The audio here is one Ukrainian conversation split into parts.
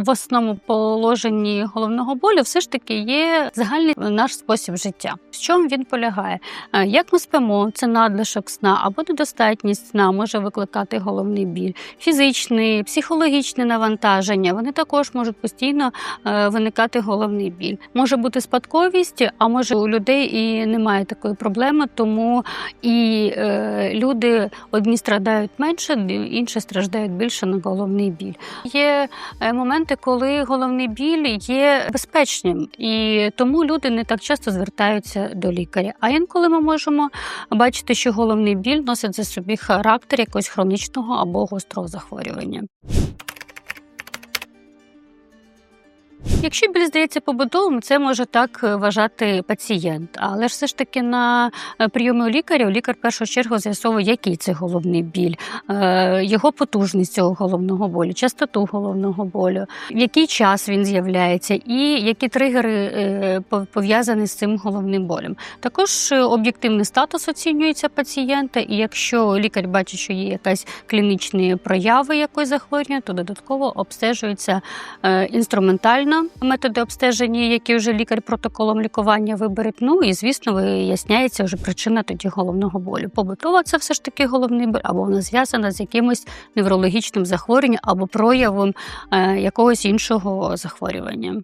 в основному положенні головного болю все ж таки є загальний наш спосіб життя. В чому він полягає? Е, Як ми спимо, це надлишок сна або недостатність сна може викликати головний біль, фізичний, психологічне навантаження. Вони також можуть постійно е, виникати головний біль. Може бути спадковість, а може у людей і немає такої проблеми, тому і е, люди одні страдають менше, інші страждають більше на головний біль. Є е, моменти, коли головний біль є безпечним, і тому люди не так часто звертаються до лікаря. А інколи ми можемо бачити, що головний біль носить за собі характер якогось хронічного або гострого захворювання. Якщо біль здається побутовим, це може так е, вважати пацієнт. Але ж все ж таки на е, прийомі у лікаря лікар в першу чергу з'ясовує, який це головний біль, е, його потужність цього головного болю, частоту головного болю, в який час він з'являється, і які тригери пов'язані з цим головним болем. Також об'єктивний статус оцінюється пацієнта, і якщо лікар бачить, що є якась клінічні прояви якоїсь захворювання, то додатково обстежується інструментально методи обстеження, які вже лікар протоколом лікування вибере. Ну і звісно, виясняється вже причина тоді головного болю. Побутова це все ж таки головний боль, або вона зв'язана з якимось неврологічним захворюванням або проявом е, якогось іншого захворювання.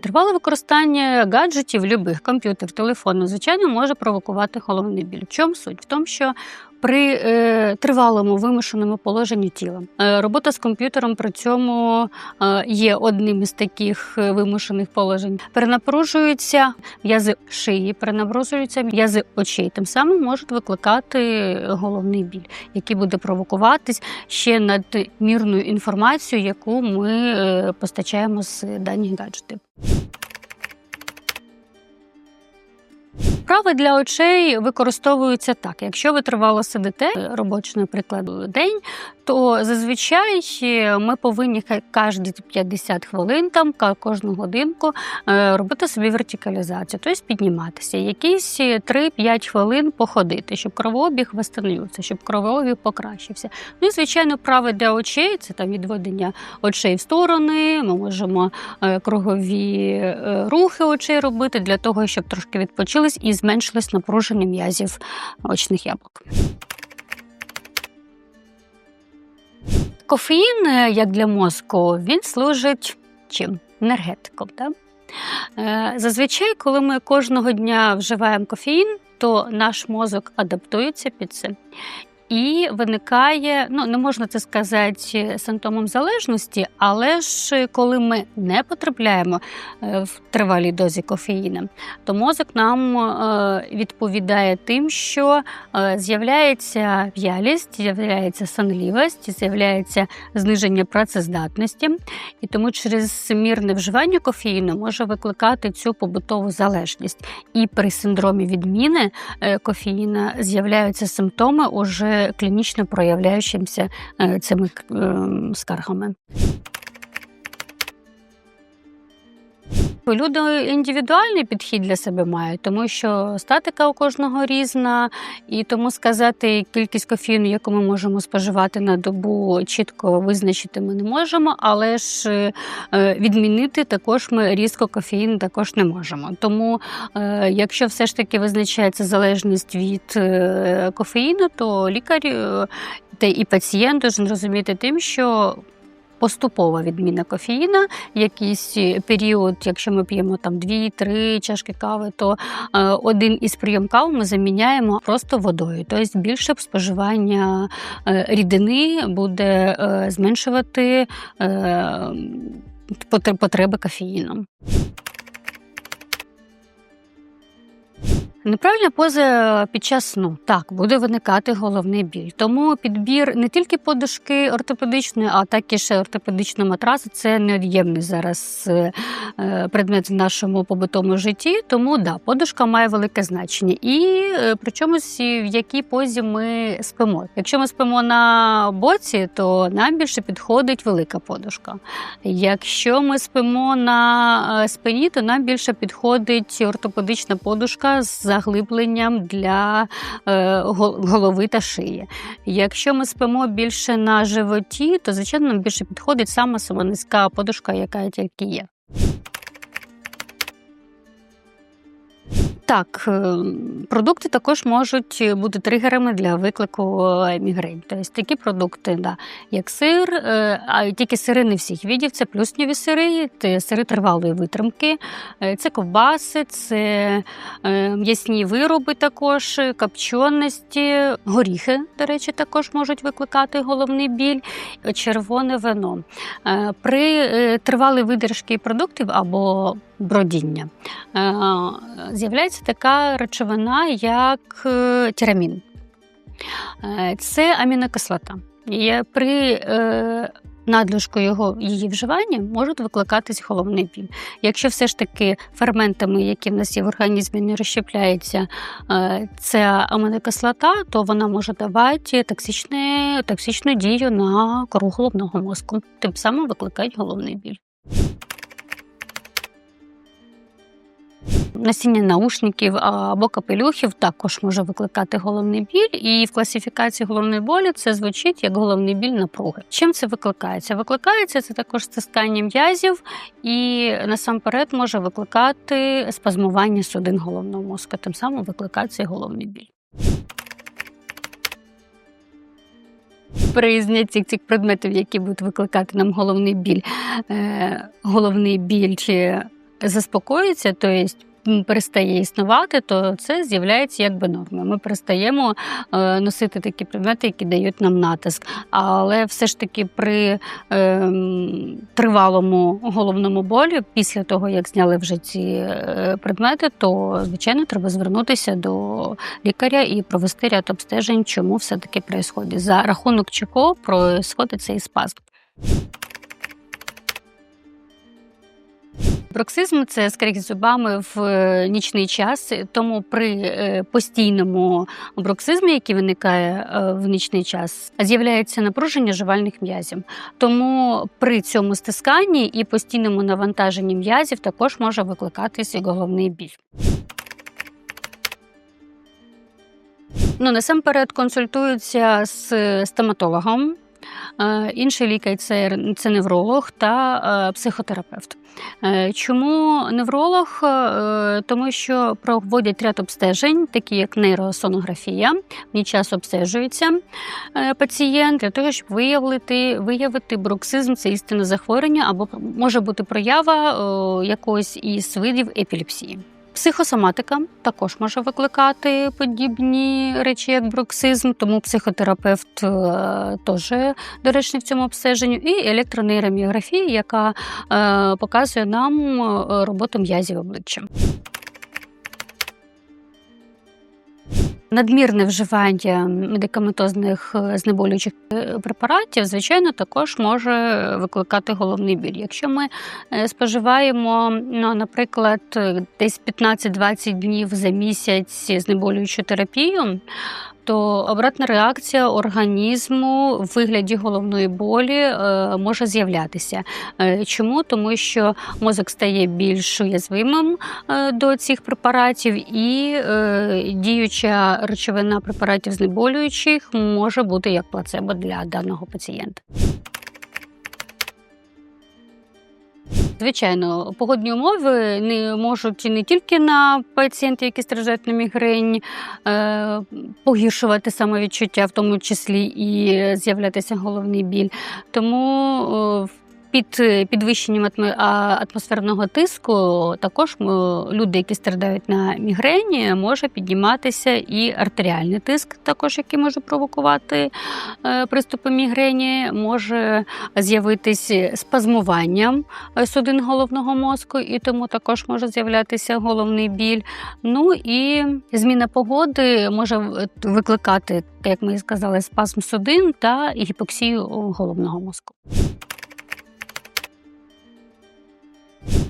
Тривале використання гаджетів, любих комп'ютер, телефону, звичайно, може провокувати головний біль. В чому суть? В тому, що при е, тривалому вимушеному положенні тіла е, робота з комп'ютером при цьому е, є одним із таких е, вимушених положень. Перенапружуються м'язи шиї, перенапружуються м'язи очей. Тим самим можуть викликати головний біль, який буде провокуватись ще надмірною інформацією, яку ми е, постачаємо з даних гаджетів. Вправи для очей використовуються так. Якщо ви тривало сидите, робочий, наприклад, день, то зазвичай е, ми повинні кожні 50 хвилин, там кожну годинку е, робити собі вертикалізацію, тобто підніматися. Якісь е, 3-5 хвилин походити, щоб кровообіг встановився, щоб кровообіг покращився. Ну і звичайно, вправи для очей це там відведення очей в сторони. Ми можемо е, кругові е, рухи очей робити для того, щоб трошки відпочились і зменшилось напруження м'язів очних яблук. Кофеїн, е, як для мозку, він служить чим? Енергетиком. Да? Е, Зазвичай, коли ми кожного дня вживаємо кофеїн, то наш мозок адаптується під це. І виникає, ну не можна це сказати симптомом залежності, але ж коли ми не потрапляємо е, в тривалій дозі кофеїна, то мозок нам е, відповідає тим, що е, з'являється в'ялість, з'являється сонливість, з'являється зниження працездатності, і тому через мірне вживання кофеїну може викликати цю побутову залежність. І при синдромі відміни е, кофеїна з'являються симптоми, уже клінічно проявляючимся е, цими е, скаргами. Люди індивідуальний підхід для себе мають, тому що статика у кожного різна, і тому сказати кількість кофеїну, яку ми можемо споживати на добу, чітко визначити ми не можемо, але ж е, відмінити також ми різко кофеїн також не можемо. Тому, е, якщо все ж таки визначається залежність від е, кофеїну, то лікар та і пацієнт должен розуміти тим, що поступова відміна кофеїна, якийсь період, якщо ми п'ємо там 2-3 чашки кави, то е, один із прийом кави ми заміняємо просто водою. Тобто більше споживання е, рідини буде е, зменшувати е, потр- потреби кофеїну. Неправильна поза під час сну так буде виникати головний біль. Тому підбір не тільки подушки ортопедичної, а також ортопедичного матраса це невід'ємний зараз е, е, предмет в нашому побутовому житті. Тому да, подушка має велике значення. І е, причому в якій позі ми спимо. Якщо ми спимо на боці, то нам більше підходить велика подушка. Якщо ми спимо на спині, то нам більше підходить ортопедична подушка з заглибленням для е, голови та шиї. Якщо ми спимо більше на животі, то звичайно нам більше підходить саме сама низька подушка, яка тільки є. Так, е, продукти також можуть бути тригерами для виклику е, мігрень. Тобто такі продукти, да, як сир, е, а тільки сири не всіх видів, це плюсневі сири, це сири тривалої витримки, це ковбаси, це м'ясні вироби, також, копченості, горіхи, до речі, також можуть викликати головний біль, червоне вино. При тривалій видержці продуктів або бродіння з'являється така речовина, як е, тірамін. Е, це амінокислота. При е, надлишку його її вживання можуть викликатись головний біль. Якщо все ж таки ферментами, які в нас є в організмі, не розщепляється ця амінокислота, то вона може давати токсичну, токсичну дію на кору головного мозку, тим самим викликають головний біль. Носіння наушників або капелюхів також може викликати головний біль, і в класифікації головної болі це звучить як головний біль напруги. Чим це викликається? Викликається це також стискання м'язів, і насамперед може викликати спазмування судин головного мозку, тим самим викликається головний біль. При знятті цих предметів, які будуть викликати нам головний біль, е, головний біль чи заспокоїться, тобто перестає існувати, то це з'являється якби нормою. Ми перестаємо е, носити такі предмети, які дають нам натиск. Але все ж таки при е, тривалому головному болі, після того як зняли вже ці е, предмети, то звичайно треба звернутися до лікаря і провести ряд обстежень, чому все таки відбувається, за рахунок чого происходить цей спазм. Броксизм це скрик зубами в е, нічний час, тому при е, постійному броксизмі, який виникає е, в нічний час, з'являється напруження жувальних м'язів. Тому при цьому стисканні і постійному навантаженні м'язів також може викликатися головний біль. Ну, Насамперед консультуються з стоматологом. Інший лікар це це невролог та психотерапевт. Е, чому невролог? Е, тому що проводять ряд обстежень, такі як нейросонографія. В час обстежується е, пацієнт для того, щоб виявити виявити бруксизм, це істинне захворювання, або може бути проява якогось із видів епілепсії. Психосоматика також може викликати подібні речі, як бруксизм, тому психотерапевт е, теж доречний в цьому обстеженню, і електронейроміографія, яка е, показує нам е, роботу м'язів обличчя. Надмірне вживання медикаментозних е, знеболюючих е, препаратів, звичайно, також може викликати головний біль. Якщо ми е, споживаємо, ну, наприклад, десь 15-20 днів за місяць знеболюючу терапію, то обратна реакція організму в вигляді головної болі е, може з'являтися. Е, чому? Тому що мозок стає більш уязвимим е, до цих препаратів, і діюча речовина препаратів знеболюючих може бути як плацебо для даного пацієнта. Звичайно, погодні умови не можуть не тільки на пацієнтів, які страждають на мігрень, е, погіршувати самовідчуття, в тому числі і з'являтися головний біль. Тому в під е, підвищенням атмосферного тиску також люди, які страдають на мігрені, може підніматися і артеріальний тиск, також який може провокувати е, приступи мігрені, може з'явитися спазмуванням е, судин головного мозку, і тому також може з'являтися головний біль. Ну і зміна погоди може викликати, як ми сказали, спазм судин та гіпоксію головного мозку.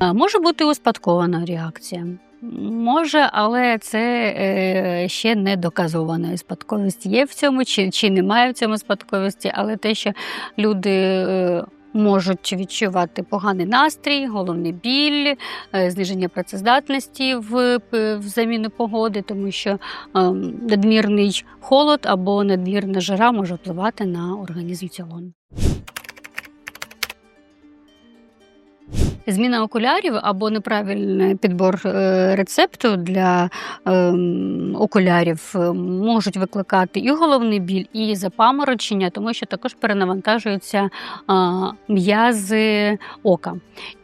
Може бути успадкована реакція. Може, але це е, ще не доказовано. Спадковість є в цьому, чи чи немає в цьому спадковості, але те, що люди е, можуть відчувати поганий настрій, головний біль, е, зниження працездатності в, в заміну погоди, тому що ем, надмірний холод або надмірна жара може впливати на організм цілому. Зміна окулярів або неправильний підбор е, рецепту для ем, окулярів е, можуть викликати і головний біль, і запаморочення, тому що також перенавантажуються м'язи ока.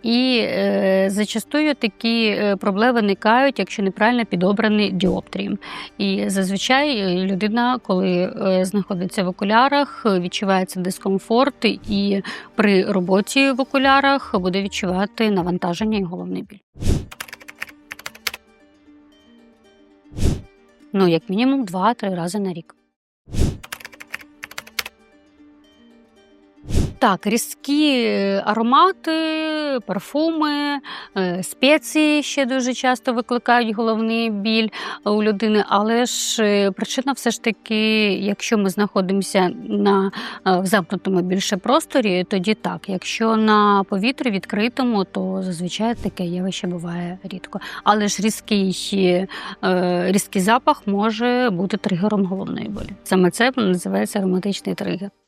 І е, зачастую такі проблеми виникають, якщо неправильно підобрані діоптрії. І зазвичай людина, коли знаходиться в окулярах, відчувається дискомфорт, і при роботі в окулярах буде відчувати навантаження і головний біль. Ну, як мінімум 2-3 рази на рік. Так, різкі е, аромати, парфуми, е, спеції ще дуже часто викликають головний біль у людини, але ж е, причина все ж таки, якщо ми знаходимося на е, в замкнутому більше просторі, тоді так. Якщо на повітрі відкритому, то зазвичай таке явище буває рідко. Але ж різкий, е, різкий запах може бути тригером головної болі. Саме це називається ароматичний тригер.